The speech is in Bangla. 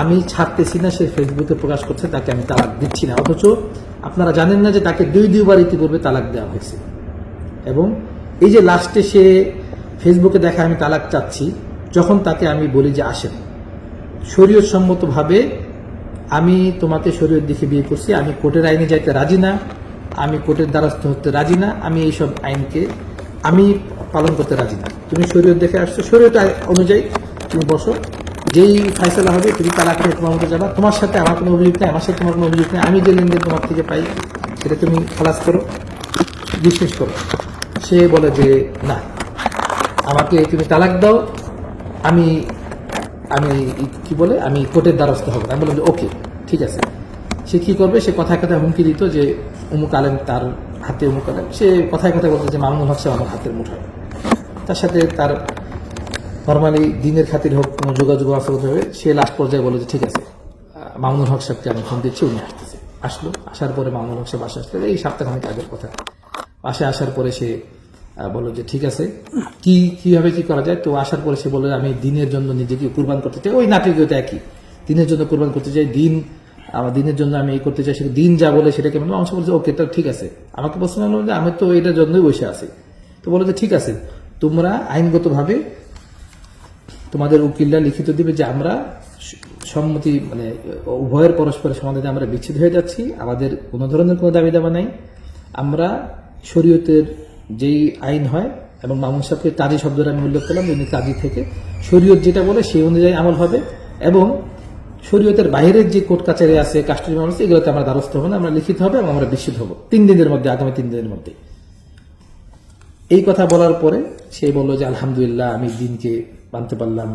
আমি ছাড়তেছি না, সে ফেসবুকে প্রকাশ করছে, তাকে আমি তালাক দিচ্ছি না। অথচ আপনারা জানেন না যে তাকে দুই, দুইবার ইতিপূর্বে তালাক দেওয়া হয়েছে। এবং এই যে লাস্টে সে ফেসবুকে দেখা আমি তালাক চাচ্ছি, যখন তাকে আমি বলি যে আসেন শরীয়ত সম্মতভাবে আমি তোমাকে শরীয়ত দিকে বিয়ে করছি, আমি কোর্টের আইনে যাইতে রাজি না, আমি কোর্টের দ্বারস্থ হতে রাজি না, আমি এইসব আইনকে আমি পালন করতে রাজি না। তুমি শরীয়ত দেখে আসছো, শরীয়ত অনুযায়ী তুমি বসো। যেই ফাইসলা হবে, তুমি তালাক নিয়ে তোমার মতো যাবা। তোমার সাথে আমার কোনো অভিযোগ নেই, আমার সাথে তোমার কোনো অভিযোগ নেই। আমি যে লেনদেন তোমার থেকে পাই, সেটা তুমি খালাস করো, বিশ্বাস করো। সে বলে যে, না, আমাকে তুমি তালাক দাও, আমি আমি, কি বলে, আমি কোর্টের দ্বারস্থ হব। আমি বললাম যে, ওকে, ঠিক আছে। সে কি করবে? সে কথায় কথায় হুমকি দিত যে অমুক আলেম তার হাতে অমুক আলেম। সে কথায় কথায় বলতো যে, মামুন হচ্ছে আমার হাতের মুঠোয়। তার সাথে তার নর্মালি দিনের খাতির হোক কোনো যোগাযোগ আছে হবে, সে লাস্ট পর্যায়ে বলে যে, ঠিক আছে মামুনুল হক সাহেবকে আমি ফোন দিচ্ছি, উনি আসতেছে। আসলো, আসার পরে মামুনুল হক সাহেব আসে আসলে। এই সপ্তাহখানিক আগের কথা। আসে আসার পরে সে বলল যে, ঠিক আছে, কি, কীভাবে কি করা যায়? তো আসার পরে সে বলল, আমি দিনের জন্য নিজেকে কুরবান করতে চাই। ওই নাটকীয়তা একই। দিনের জন্য কুরবান করতে চাই, দিন, আমার দিনের জন্য আমি এই করতে চাই, সেটা দিন যা বলে সেটাকে মানে অংশ বলছে, ওকে তো ঠিক আছে। আমাকে প্রশ্ন হলো যে, আমি তো এটার জন্যই বসে আছি। তো বলে যে, ঠিক আছে, তোমরা আইনগতভাবে তোমাদের উকিলরা লিখিত দিবে যে আমরা সম্মতি মানে উভয়ের পরস্পরের সমাধানে আমরা বিচ্ছেদ হয়ে যাচ্ছি, আমাদের কোনো ধরনের কোনো দাবি দাবা নাই। আমরা শরীয়তের যেই আইন হয় এবং মামুন সাহেবকে কাজী শব্দটা আমি উল্লেখ করলাম, উনি কাজী থেকে শরীয়ত যেটা বলে সেই অনুযায়ী আমল হবে এবং শরীয়তের বাইরের যে কোর্ট কাছারি আছে, কাস্টডি মামলা আছে, এগুলোতে আমরা দ্বারস্থ হব না, আমরা লিখিত হবে এবং আমরা বিচ্ছেদ হব তিন দিনের মধ্যে, আগামী তিন দিনের মধ্যে। এই কথা বলার পরে সে বলল যে, আলহামদুলিল্লাহ, আমি দিনকে মানতে পারলাম।